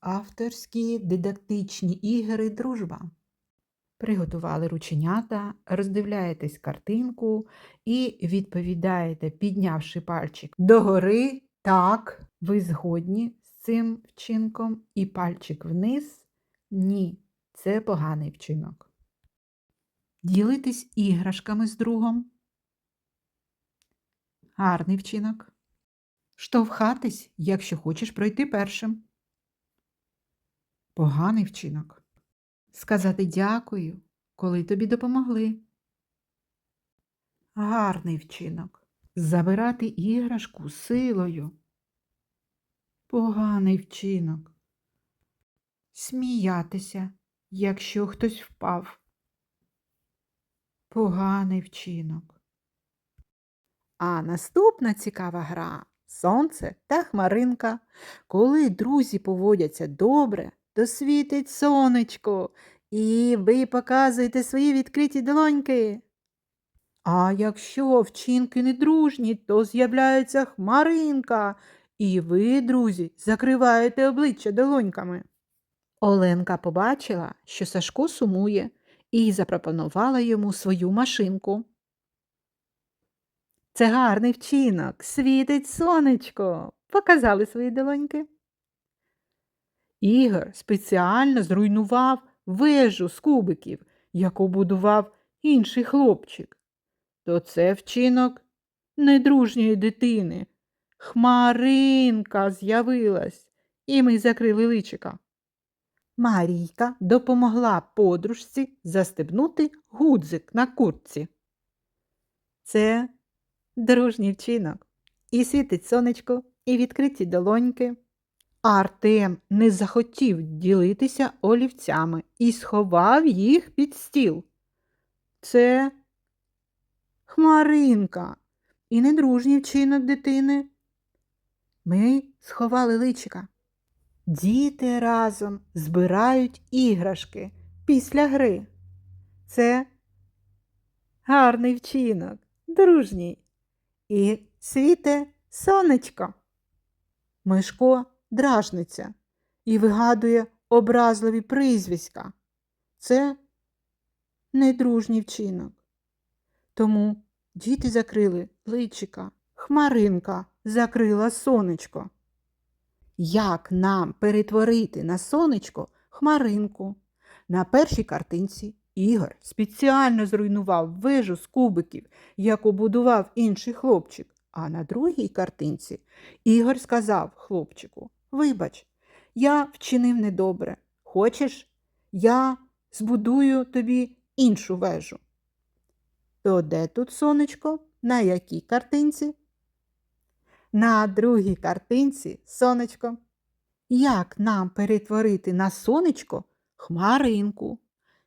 авторські дидактичні ігри Дружба. Приготували рученята, роздивляєтесь картинку і відповідаєте, піднявши пальчик догори. Так, ви згодні з цим вчинком, і пальчик вниз. Ні, це поганий вчинок. Ділитись іграшками з другом. Гарний вчинок. Штовхатись, якщо хочеш пройти першим. Поганий вчинок. Сказати дякую, коли тобі допомогли. Гарний вчинок. Забирати іграшку силою. Поганий вчинок. Сміятися, якщо хтось впав. Поганий вчинок. А наступна цікава гра сонце та хмаринка. Коли друзі поводяться добре, то світить сонечко, і ви показуєте свої відкриті долоньки. А якщо вчинки недружні, то з'являється хмаринка, і ви, друзі, закриваєте обличчя долоньками. Оленка побачила, що Сашко сумує, і запропонувала йому свою машинку. Це гарний вчинок, світить сонечко. Показали свої долоньки. Ігор спеціально зруйнував вежу з кубиків, яку будував інший хлопчик. То це вчинок недружньої дитини. Хмаринка з'явилась, і ми закрили личика. Марійка допомогла подружці застебнути гудзик на куртці. Це дружній вчинок. І світить сонечко, і відкриті долоньки. Артем не захотів ділитися олівцями і сховав їх під стіл. Це хмаринка і недружній вчинок дитини. Ми сховали личика. Діти разом збирають іграшки після гри. Це гарний вчинок, дружній. І світе сонечко. Мишко дражниться і вигадує образливі прізвиська. Це недружній вчинок. Тому діти закрили личика, хмаринка закрила сонечко. Як нам перетворити на сонечко хмаринку? На першій картинці Ігор спеціально зруйнував вежу з кубиків, яку будував інший хлопчик. А на другій картинці Ігор сказав хлопчику Вибач, я вчинив недобре. Хочеш, я збудую тобі іншу вежу. То де тут сонечко? На якій картинці? На другій картинці сонечко. Як нам перетворити на сонечко хмаринку?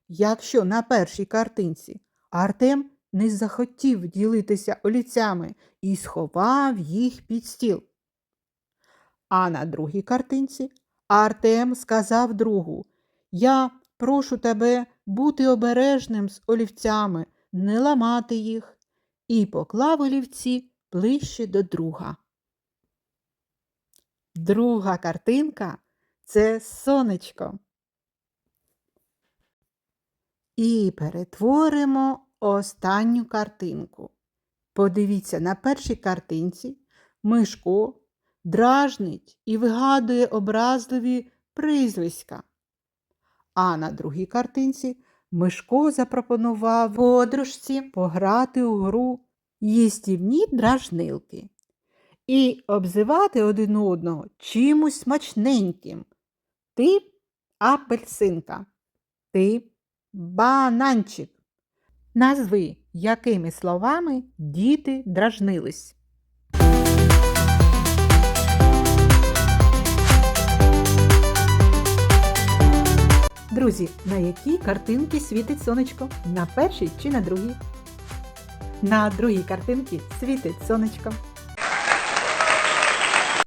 Якщо на першій картинці Артем не захотів ділитися олівцями і сховав їх під стіл. А на другій картинці Артем сказав другу Я прошу тебе бути обережним з олівцями, не ламати їх, і поклав олівці ближче до друга. Друга картинка це сонечко. І перетворимо останню картинку. Подивіться, на першій картинці Мишко дражнить і вигадує образливі прізвиська. А на другій картинці Мишко запропонував подружці пограти у гру їстівні дражнилки і обзивати один одного чимось смачненьким. Ти апельсинка, ти бананчик. Назви, якими словами діти дражнились. Друзі, на якій картинці світить сонечко? На першій чи на другій? На другій картинці світить сонечко.